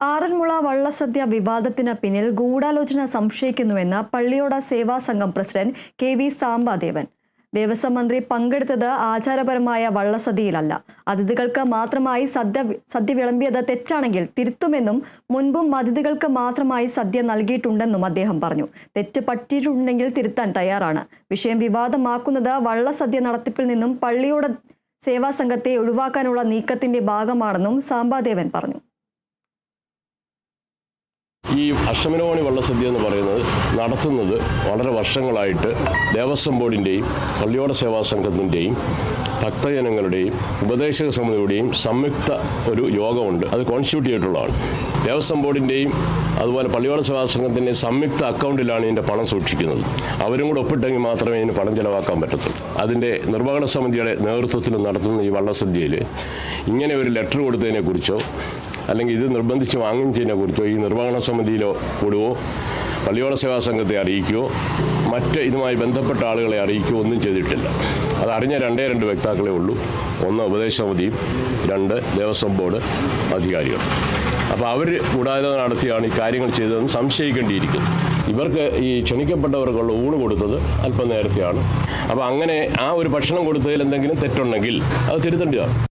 ആറന്മുള വള്ളസദ്യ വിവാദത്തിന് പിന്നിൽ ഗൂഢാലോചന സംശയിക്കുന്നുവെന്ന് Palliyoda Seva Sangham president K V Sambadevan. Devaswom മന്ത്രി പങ്കെടുത്തത് ആചാരപരമായ വള്ളസദ്യയിലല്ല. അതിഥികൾക്ക് മാത്രമായി സദ്യ സദ്യ വിളമ്പിയത് തെറ്റാണെങ്കിൽ തിരുത്തുമെന്നും മുൻപും അതിഥികൾക്ക് മാത്രമായി സദ്യ നൽകിയിട്ടുണ്ടെന്നും അദ്ദേഹം പറഞ്ഞു. തെറ്റ് പറ്റിയിട്ടുണ്ടെങ്കിൽ തിരുത്താൻ തയ്യാറാണ്. വിഷയം വിവാദമാക്കുന്നത് വള്ളസദ്യ നടത്തിപ്പിൽ നിന്നും പള്ളിയോട സേവാ സംഘത്തെ ഒഴിവാക്കാനുള്ള നീക്കത്തിന്റെ ഭാഗമാണെന്നും സാംബാദേവൻ പറഞ്ഞു. ഈ അഷ്ടമിനോണി വള്ളസദ്യ എന്ന് പറയുന്നത് നടത്തുന്നത് വളരെ വർഷങ്ങളായിട്ട് ദേവസ്വം ബോർഡിന്റെയും പള്ളിയോട സേവാ സംഘത്തിന്റെയും ഭക്തജനങ്ങളുടെയും ഉപദേശക സമിതിയുടെയും സംയുക്ത ഒരു യോഗമുണ്ട്. അത് കോൺസ്റ്റിറ്റ്യൂട്ട് ചെയ്തിട്ടുള്ളതാണ്. ദേവസ്വം ബോർഡിന്റെയും അതുപോലെ പള്ളിയോട സേവാ സംഘത്തിന്റെയും സംയുക്ത അക്കൗണ്ടിലാണ് ഇതിന്റെ പണം സൂക്ഷിക്കുന്നത്. അവരും കൂടെ ഒപ്പിട്ടെങ്കിൽ മാത്രമേ ഇതിന് പണം ചിലവാക്കാൻ പറ്റത്തുള്ളൂ. അതിന്റെ നിർവഹണ സമിതിയുടെ നേതൃത്വത്തിൽ നടത്തുന്ന ഈ വള്ളസദ്യയിൽ ഇങ്ങനെ ഒരു ലെറ്റർ കൊടുത്തതിനെക്കുറിച്ചോ അല്ലെങ്കിൽ ഇത് നിർബന്ധിച്ച് ചെയ്യുന്ന കുറിച്ചോ ഈ നിർവഹണ സമിതിയിലോ കൂടുവോ പള്ളിയോള സേവാ സംഘത്തെ അറിയിക്കുകയോ മറ്റ് ഇതുമായി ബന്ധപ്പെട്ട ആളുകളെ അറിയിക്കുകയോ ഒന്നും ചെയ്തിട്ടില്ല. അത് അറിഞ്ഞ രണ്ടേ രണ്ട് വ്യക്താക്കളേ ഉള്ളൂ. ഒന്ന് ഉപദേശ സമിതിയും രണ്ട് ദേവസ്വം ബോർഡ് അധികാരികൾ അപ്പോൾ അവർ കൂടാതെ നടത്തിയാണ് ഈ കാര്യങ്ങൾ ചെയ്തതെന്ന് സംശയിക്കേണ്ടിയിരിക്കുന്നു. ഇവർക്ക് ഈ ക്ഷണിക്കപ്പെട്ടവർക്കുള്ള ഊണ് കൊടുത്തത് അല്പം നേരത്തെയാണ്. അപ്പോൾ അങ്ങനെ ആ ഒരു ഭക്ഷണം കൊടുത്തതിൽ എന്തെങ്കിലും തെറ്റുണ്ടെങ്കിൽ അത് തിരുത്തേണ്ടതാണ്